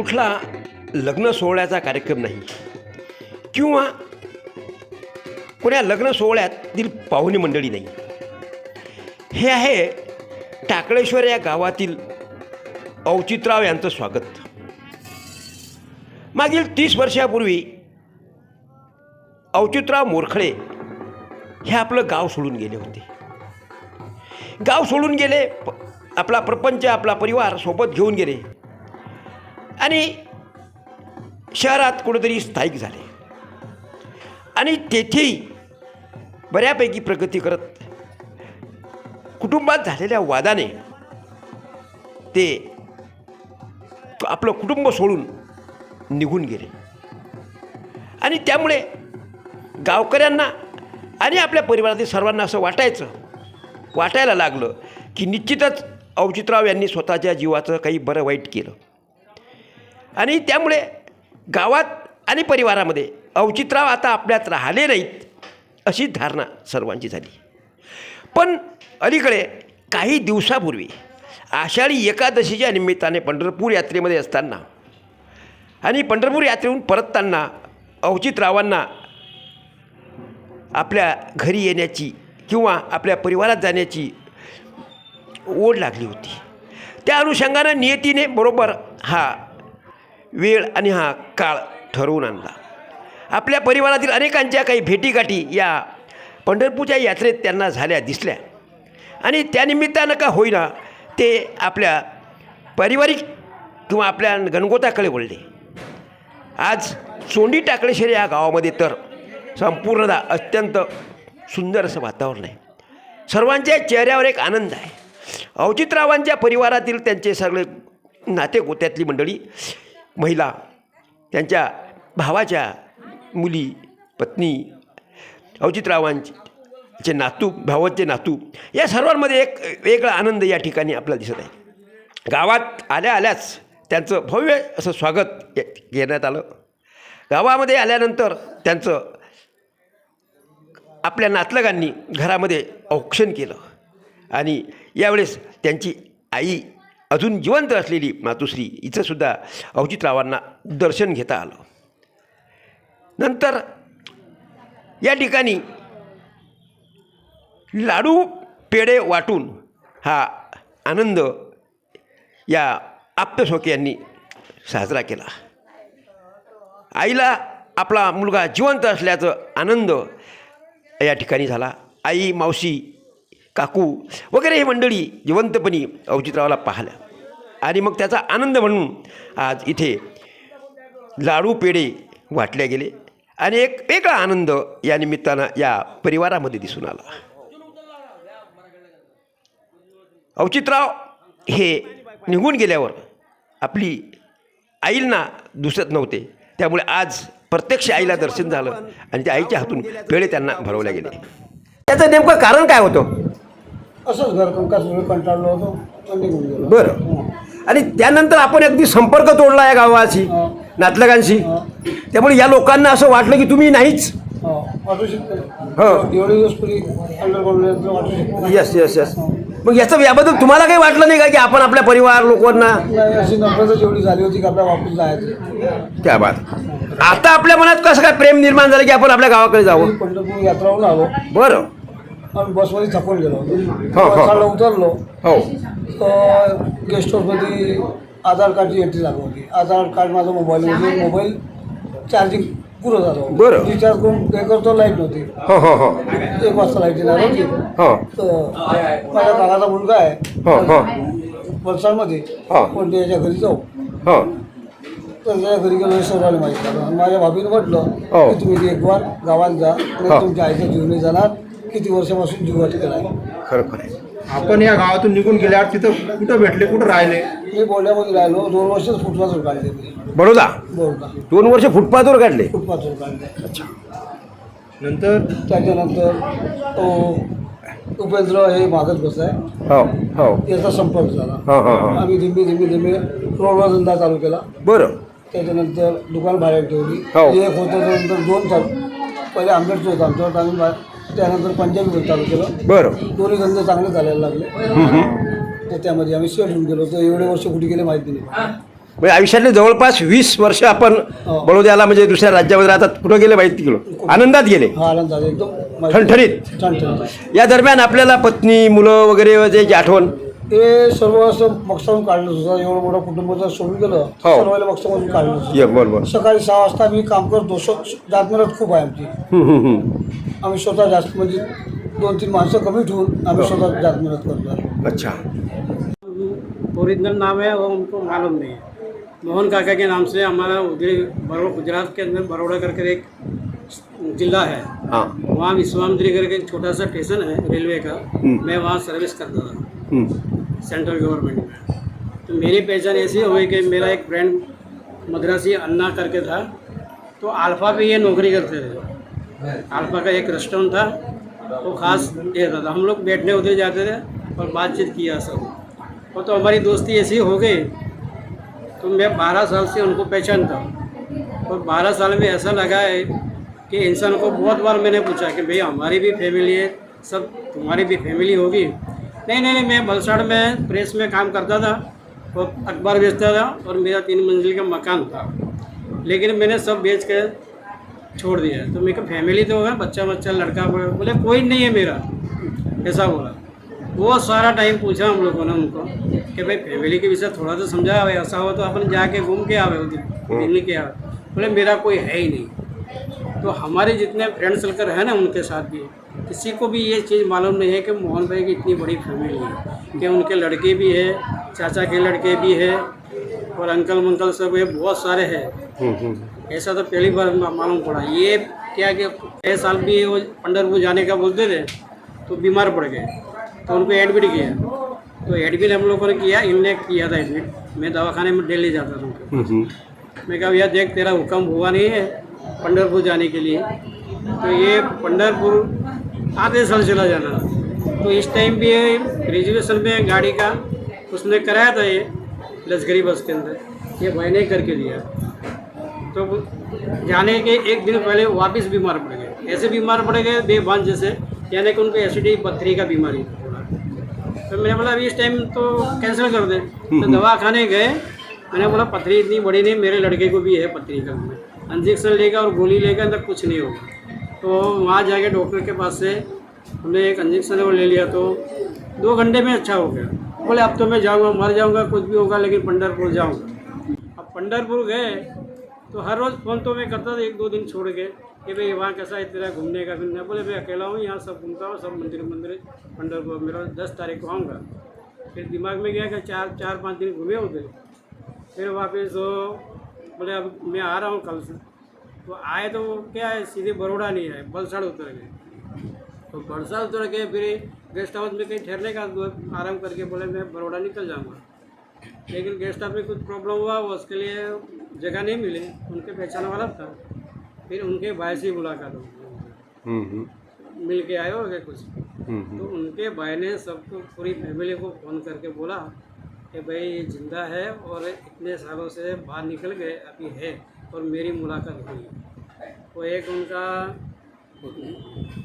कुठला लग्न सोहळ्याचा कार्यक्रम नाही. किंवा कोण्या लग्न सोहळ्यातील पाहुणे मंडळी नाही. हे आहे टाकळेश्वर या गावातील औचितराव यांचं स्वागत. मागील तीस वर्षापूर्वी औचितराव मोरखळे हे आपलं गाव सोडून गेले होते. गाव सोडून गेले आपला प्रपंच आपला परिवार सोबत घेऊन गेले. आणि शहरात कुठेतरी स्थायिक झाले. आणि तेथेही बऱ्यापैकी प्रगती करत कुटुंबात झालेल्या वादाने ते आपलं कुटुंब सोडून निघून गेले. आणि त्यामुळे गावकऱ्यांना आणि आपल्या परिवारातील सर्वांना असं वाटायचं वाटायला लागलं की निश्चितच औचितराव यांनी स्वतःच्या जीवाचं काही बरं वाईट केलं. आणि त्यामुळे गावात आणि परिवारामध्ये औचितराव आता आपल्यात राहिले नाहीत अशी धारणा सर्वांची झाली. पण अलीकडे काही दिवसापूर्वी आषाढी एकादशीच्या निमित्ताने पंढरपूर यात्रेमध्ये असताना आणि पंढरपूर यात्रेहून परतताना अवचितरावांना आपल्या घरी येण्याची किंवा आपल्या परिवारात जाण्याची ओढ लागली होती. त्या अनुषंगानं नियतीने बरोबर हा वेळ आणि हा काळ ठरवून आणला. आपल्या परिवारातील अनेकांच्या काही भेटीगाठी या पंढरपूरच्या यात्रेत त्यांना झाल्या दिसल्या. आणि त्यानिमित्तानं का होईना ते आपल्या पारिवारिक किंवा आपल्या गणगोताकडे वळले. आज सोंडी टाकळेश्वर या गावामध्ये तर संपूर्णतः अत्यंत सुंदर असं वातावरण आहे. सर्वांच्या चेहऱ्यावर एक आनंद आहे. औचितरावांच्या परिवारातील त्यांचे सगळे नाते गोत्यातली मंडळी महिला त्यांच्या भावाच्या मुली पत्नी अवजितरावांचे नातू भावाचे नातू या सर्वांमध्ये एक वेगळा आनंद या ठिकाणी आपल्याला दिसत आहे. गावात आल्या आल्याच त्यांचं भव्य असं स्वागत घेण्यात आलं. गावामध्ये आल्यानंतर त्यांचं आपल्या नातलगांनी घरामध्ये औक्षण केलं आणि यावेळेस त्यांची आई अजून जिवंत असलेली मातुश्री हिचंसुद्धा अवजितरावांना दर्शन घेता आलं. नंतर या ठिकाणी लाडू पेढे वाटून हा आनंद या आप्तशोके यांनी साजरा केला. आईला आपला मुलगा जिवंत असल्याचं आनंद या ठिकाणी झाला. आई मावशी काकू वगैरे हे मंडळी जिवंतपणी अवचितरावला पाहिल्या आणि मग त्याचा आनंद म्हणून आज इथे लाडू पेढे वाटले गेले. आणि एक वेगळा आनंद या निमित्तानं या परिवारामध्ये दिसून आला. औचितराव हे निघून गेल्यावर आपली आईंना दुसत नव्हते. त्यामुळे आज प्रत्यक्ष आईला दर्शन झालं आणि त्या आईच्या हातून पेढे त्यांना भरवल्या गेले. त्याचं नेमकं कारण काय होतं? असंच कंटाळलो होतो निघून गेलो. बरं. आणि त्यानंतर आपण अगदी संपर्क तोडला या गावाशी नातलगांशी. त्यामुळे या लोकांना असं वाटलं की तुम्ही नाहीच. वाटू शकतो. एवढे दिवस पूर्वी अंडरग्राऊंड वाटू शकतो. यस यस यस मग याचं याबद्दल तुम्हाला काही वाटलं नाही का की आपण आपल्या परिवार लोकांना? नाही अशी नफरतच एवढी झाली होती की आपल्या वापस जायचं. त्या बात. आता आपल्या मनात कसं काय प्रेम निर्माण झालं की आपण आपल्या गावाकडे जावं? पंढरपूर यात्राहून आलो. बरं. आणि बसमध्ये थकून गेलो. हो, हो. बसला उतरलो. हो. तर गेस्ट हाऊसमध्ये आधार कार्डची एंट्री लागली होती. आधार कार्ड माझा मोबाईलमध्ये मोबाईल चार्जिंग पुरं झालं बरं. रिचार्ज करून पे करतो लाइट नव्हती. हो हो हो. एक वाजता लाइट येणार होती. हो. तर माझ्या काकाचा मुलगा आहे. हो हो. वलसाडमध्ये. हा. पण त्याच्या घरी जाऊ. हो. तर त्याच्या घरी गेलो सर्वांना माहिती झालं आणि माझ्या भाभीनं म्हटलं हो. की तुम्ही एक वार गावात जा. नाही हा. तुमच्या आईचा जीव नाही जाणार. किती वर्षापासून जीव आहे? खरं खरं. आहे. आपण या गावातून निघून गेल्यावर तिथं कुठं भेटले कुठं राहिले? मी बोलण्यामध्ये राहिलो दोन वर्षच फुटपाथवर काढले मी. बडोदा? बोलता दोन वर्ष फुटपाथवर काढले? फुटपाथवर काढले. नंतर? त्याच्यानंतर तो उपेंद्र हे मागत बसाय हो हो. याचा संपर्क झाला. हो हो हो. आम्ही धीमे धीमे धीमे रोडवर धंदा चालू केला. बरं. त्याच्यानंतर दुकान भाड्यात ठेवली. एक होतं त्यानंतर दोन चालू. पहिले आंबेडचं होतं आमच्यावर आम्ही बा- त्यानंतर पंजाबी चालू केलं. बरं. दोन्ही धंदे चांगले चालायला लागले. तर त्यामध्ये आम्ही शेअर होऊन गेलो. तर एवढे वर्ष कुठे गेले माहिती नाही. म्हणजे आयुष्यातले जवळपास वीस वर्ष आपण हो. बडोद्याला म्हणजे दुसऱ्या राज्यामध्ये राहतात. कुठं गेले माहिती तिकडं आनंदात गेले. हा आनंद झाला एकदम. ठणठणीत. ठणठणीत या दरम्यान आपल्याला पत्नी मुलं वगैरे त्याची आठवण ते सर्व असं बक्षावून काढलं होतं एवढं मोठं कुटुंब जर सोडून गेलं हो. सर्वांना बक्षामधून काढलं होतं ये बरोबर सकाळी सहा वाजता आम्ही काम करत दोष जातमेहनत खूप आहे आमची. हम्म, हम्म, हम्म. आम्ही स्वतः जास्त म्हणजे दोन तीन माणसं कमी ठेवून आम्ही स्वतः जातमेहनत करतो. अच्छा. ओरिजिनल नाम है वो हमको मालूम नहीं. है मोहन काका के नाम से हमारा उधर बड़ो गुजरात के अंदर बड़ौदा करके एक जिला है। हां। वहाँ विश्वामित्री करके एक छोटा सा स्टेशन है रेलवे का। मैं वहाँ सर्विस करता था। हम्म. सेंट्रल गवर्नमेंट में। तो मेरी पहचान ऐसी हुई कि मेरा एक फ्रेंड मद्रासी अन्ना करके था। तो अल्फ़ा पे ये नौकरी करते थे। अल्फ़ा का एक रेस्टोरेंट था। वो खास ये था। हम लोग बैठने उधर जाते थे और बातचीत किया सब। और तो हमारी दोस्ती ऐसी हो गई। तो मैं बारह साल से उनको पहचानता हूँ। और बारह साल में ऐसा लगा है कि इंसान को बहुत बार मैंने पूछा कि भैया हमारी भी फैमिली है, सब तुम्हारी भी फैमिली होगी। नहीं नहीं नहीं, मैं वलसाड़ में प्रेस में काम करता था और अखबार बेचता था और मेरा तीन मंजिल का मकान था। लेकिन मैंने सब बेच कर छोड़ दिया तो मेरे को फैमिली तो होगा बच्चा बच्चा, लड़का बोले, कोई नहीं है मेरा। ऐसा बोला। वो सारा टाइम पूछा हम लोगों ने उनको कि भाई फैमिली के विषय थोड़ा तो समझा भाई ऐसा हो तो अपन जाके घूम के आवे दिल्ली के आवे। बोले, मेरा कोई है ही नहीं। तो हमारे जितने फ्रेंड सर्कल है ना, उनके साथ भी किसी को भी ये चीज़ मालूम नहीं है कि मोहन भाई की इतनी बड़ी फैमिली है कि उनके लड़के भी है चाचा के लड़के भी है और अंकल मंकल सब है बहुत सारे हैं। हम्म, हम्म. ऐसा तो पहली बार मालूम पड़ा। ये क्या कि छः साल भी वो पंडरपुर जाने का बोलते थे तो बीमार पड़ गए। तो उनको एडमिट किया। तो एडमिट हम लोगों ने किया इनने किया था एडमिट मैं दवाखाने में डेली जाता था उनके हम्म. मैं कहा भैया देख तेरा हुक्म हुआ नहीं है पंडरपुर जाने के लिए। तो ये पंडरपुर आधे साल चला जाना। तो इस टाइम भी ये रिजर्वेशन में गाड़ी का उसने कराया था ये लश्करी बस के अंदर। ये भाई ने करके दिया। तो जाने के एक दिन पहले वापस बीमार पड़ गए। ऐसे बीमार पड़ गए बेबान जैसे यानी कि उनको एसिडी पथरी का बीमारी तो मैंने बोला अभी इस टाइम तो कैंसिल कर दे। तो दवा खाने गए। मैंने बोला पथरी इतनी बड़ी नहीं मेरे लड़के को भी है पथरी का। इंजेक्शन लेगा और गोली लेगा अंदर कुछ नहीं होगा। तो वहाँ जाके डॉक्टर के पास से हमने एक इंजेक्शन वो ले लिया तो दो घंटे में अच्छा हो गया। बोले, अब तो मैं जाऊँगा, मर जाऊँगा, कुछ भी होगा, लेकिन पंडरपुर जाऊँगा। अब पंडरपुर गए तो हर रोज़ फ़ोन तो मैं करता था, एक दो दिन छोड़ के, कि भाई वहाँ कैसा है तेरा घूमने का फिरना बोले, मैं अकेला हूँ, यहाँ सब घूमता हूँ, सब मंदिर मंदिर पंडरपुर मेरा दस तारीख को आऊँगा। फिर दिमाग में गया कि चार चार पाँच दिन घूमे उधर। फिर वापस बोले, अब मैं आ रहा हूँ कल से। तो आए तो क्या है सीधे बड़ोड़ा नहीं आए बलसाड़ उतर गए। तो बरसा उतर गए फिर गेस्ट हाउस में कहीं ठहरने का आराम करके बोले मैं बड़ोड़ा निकल जाऊँगा। लेकिन गेस्ट हाउस में कुछ प्रॉब्लम हुआ वो उसके लिए जगह नहीं मिली उनके पहचान वाला था। फिर उनके भाई से मुलाकात हो हम्म, हम्म. मिल के आए हो गए कुछ। हम्म. तो उनके भाई ने सबको पूरी फैमिली को फ़ोन करके बोला कि भाई ये ज़िंदा है और इतने सालों से बाहर निकल गए अभी है। और मेरी मुलाकात हुई। वो एक उनका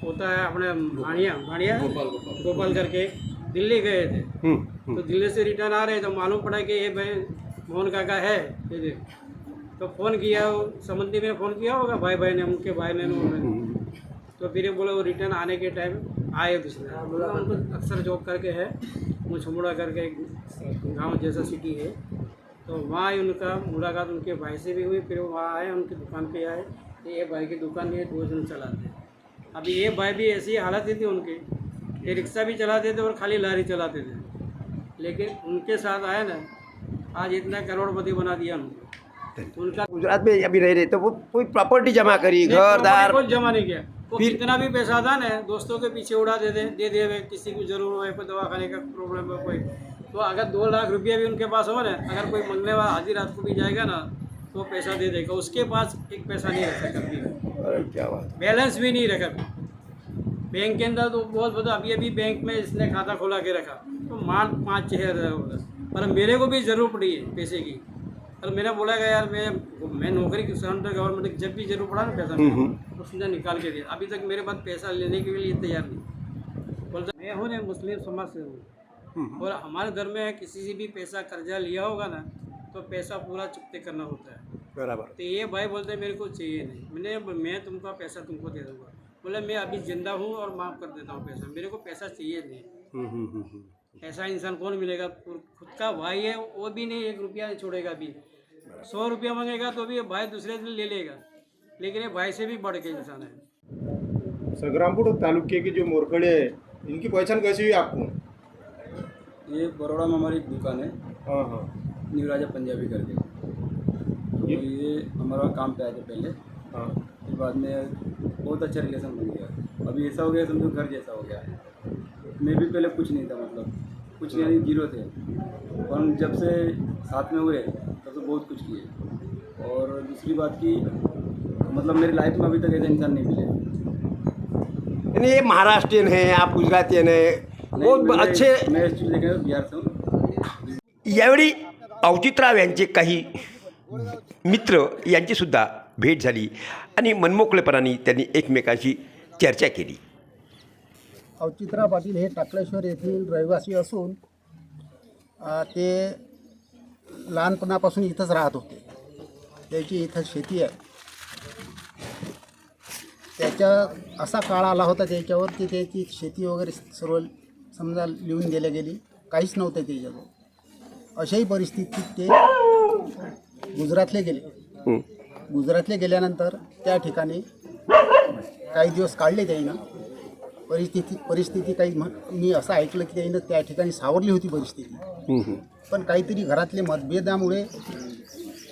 होता है अपने भाणिया भाणिया गोपाल करके। दिल्ली गए थे। हम्म, हम्म. तो दिल्ली से रिटर्न आ रहे तो मालूम पड़ा कि ये भाई मोहन काका है। तो फ़ोन किया वो संबंधी ने फ़ोन किया होगा भाई भाई ने उनके भाई ने उन्होंने तो फिर ये बोले वो रिटर्न आने के टाइम आए दूसरे उनको अक्सर जॉब करके है मुछमुड़ा करके एक गाँव जैसा सिटी है। तो वहाँ ही उनका मुलाकात उनके भाई से भी हुई फिर वो वहाँ आए उनकी दुकान पे आए कि ये भाई की दुकान ये दो जन चलाते। हैं अभी ये भाई भी ऐसी हालत ही थी उनकी ये रिक्शा भी चलाते थे और खाली लारी चलाते थे। लेकिन उनके साथ आए ना आज इतना करोड़पति बना दिया उनको। तो उनका गुजरात में अभी रह रहे तो वो कोई प्रॉपर्टी जमा करी घर दार? कुछ जमा नहीं किया। वो फिर- कितना भी पैसा था ना दोस्तों के पीछे उड़ा दे दे दे दे किसी को ज़रूर है दवाखाने का प्रॉब्लम है कोई। तो अगर दो लाख रुपया भी उनके पास हो ना अगर कोई मंगने वाला आधी रात को भी जाएगा ना तो पैसा दे देगा। उसके पास एक पैसा नहीं रखा कभी अरे क्या बात बैलेंस भी नहीं रखा बैंक के अंदर तो बहुत बड़ा अभी अभी बैंक में इसने खाता खोला के रखा। तो मान पाँच छः हज़ार पर मेरे को भी ज़रूर पड़ी है पैसे की। और मैंने बोला कि यार मैं मैं नौकरी सेंट्रल गवर्नमेंट की जब भी ज़रूर पड़ा ना पैसा हम्म, मेरे को, हम्म. तो उसने निकाल के दिया। अभी तक मेरे पास पैसा लेने के लिए तैयार नहीं। बोलता मैं हूँ ना मुस्लिम समाज से हूँ. और हमारे घर में किसी से भी पैसा कर्जा लिया होगा ना तो पैसा पूरा चुपते करना होता है। बराबर। तो ये भाई बोलते हैं मेरे को चाहिए नहीं। मैंने मैं तुमका पैसा तुमको दे दूँगा। बोले मैं अभी ज़िंदा हूँ और माफ़ कर देता हूँ पैसा। मेरे को पैसा चाहिए नहीं। हम्म, हम्म, हम्म, हम्म. ऐसा इंसान कौन मिलेगा? खुद का भाई है वो भी नहीं एक रुपया नहीं छोड़ेगा अभी। सौ रुपया मांगेगा तो भी भाई दूसरे दिन ले लेगा। लेकिन ये भाई से भी बढ़ के इंसान है। संग्रामपुर तालुके के जो मोरकड़े हैं इनकी पहचान कैसी हुई आपको? ये बड़ौदा में हमारी एक दुकान है। हाँ हाँ। न्यू राजा पंजाबी करके। तो ये- ये हमारा काम पे आए थे पहले। हाँ। फिर बाद में बहुत अच्छा रिलेशन बन गया। अभी ऐसा हो गया समझो घर जैसा हो गया। मैं भी पहले कुछ नहीं था मतलब। कुछ यानी ज़ीरो थे। और जब से साथ में हुए तब से बहुत कुछ किए। और दूसरी बात की मतलब मेरी लाइफ में अभी तक ऐसे इंसान नहीं मिले। यानी ये महाराष्ट्रियन है आप गुजरातियन है नहीं, बहुत मैं- अच्छे यावेळी अवचितराव यांचे काही मित्र यांची सुद्धा भेट झाली आणि मनमोकळेपणाने त्यांनी एकमेकांशी चर्चा केली. अवचित्रा पाटील हे टाकळेश्वर येथील रहिवासी असून ते लहानपणापासून इथंच राहत होते. त्याची इथं शेती आहे. त्याच्या असा काळ आला होता त्याच्यावर की त्याची शेती वगैरे सर्व समजा लिहून दिल्या गेली काहीच नव्हतं त्याच्याजवळ अशाही परिस्थितीत ते गुजरातले गेले हं. गुजरातले गेल्यानंतर त्या ठिकाणी काही दिवस काढले त्याईनं परिस्थिती परिस्थिती काही मी असं ऐकलं की त्याईनं त्या ठिकाणी सावरली होती परिस्थिती. पण काहीतरी घरातले मतभेदामुळे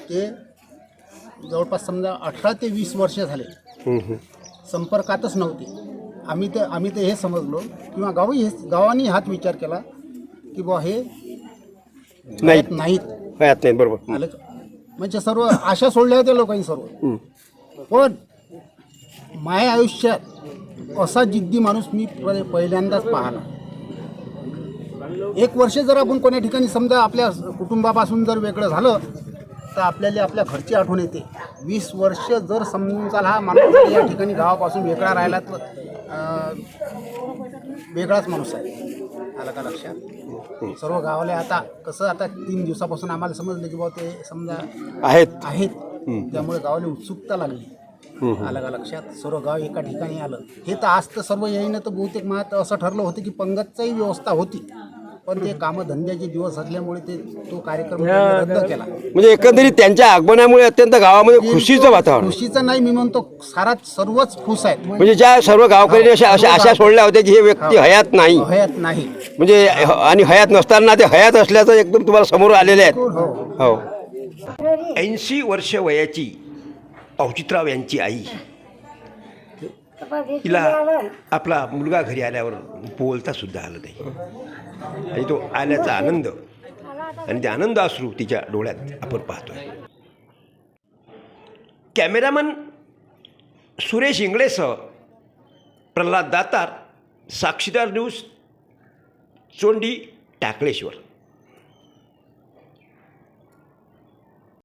ते जवळपास समजा अठरा ते वीस वर्ष झाले. संपर्कातच नव्हते आम्ही तर आम्ही तर हे समजलो. किंवा गावही हे गावाने हाच विचार केला की बुवा हे नाही. नाहीत हयात नाही बरोबर. आलं का? म्हणजे सर्व आशा सोडल्या होत्या लोकांनी सर्व. हं. पण माझ्या आयुष्यात असा जिद्दी माणूस मी प- पहिल्यांदाच पाहिला. एक वर्ष जर आपण कोण्या ठिकाणी समजा आपल्या कुटुंबापासून जर वेगळं झालं तर आपल्याला आपल्या घरची आठवण येते. वीस वर्ष जर समजाल हा माणूस जर या ठिकाणी गावापासून वेगळा राहिला तर वेगळाच माणूस आहे. आला का लक्षात? सर्व गावाला आता कसं आता तीन दिवसापासून आम्हाला समजलं की बाबा ते समजा आहेत. आहेत. त्यामुळे गावाला उत्सुकता लागली. आलं का लक्षात? सर्व गाव एका ठिकाणी आलं. हे तर आज तर सर्व येईन तर बहुतेक मग असं ठरलं होतं की पंगतचाही व्यवस्था होती. पण ते कामधंद्याचे दिवस असल्यामुळे ते तो कार्यक्रम त्यांनी रद्द केला. म्हणजे एकंदरीत त्यांच्या आगमनामुळे अत्यंत गावामध्ये खुशीचं वातावरण. खुशीचा नाही मी म्हणतो सारा सर्वच खुश आहेत. म्हणजे ज्या सर्व गावकऱ्यांनी अशा अशा आशा सोडल्या होत्या की हे व्यक्ती हयात नाही. हयात नाही. म्हणजे ह- आणि हयात नसताना ते हयात असल्याचं एकदम तुम्हाला समोर आलेले आहेत. हो. हो. ऐंशी वर्ष वयाची अवचितराव यांची आई तिला आपला मुलगा घरी आल्यावर बोलता सुद्धा आलं नाही. आणि तो आल्याचा आनंद आणि ते आनंद अश्रू तिच्या डोळ्यात आपण पाहतोय. कॅमेरामन सुरेश इंगळेसह प्रल्हाद दातार साक्षीदार न्यूज चोंडी टाकळेश्वर.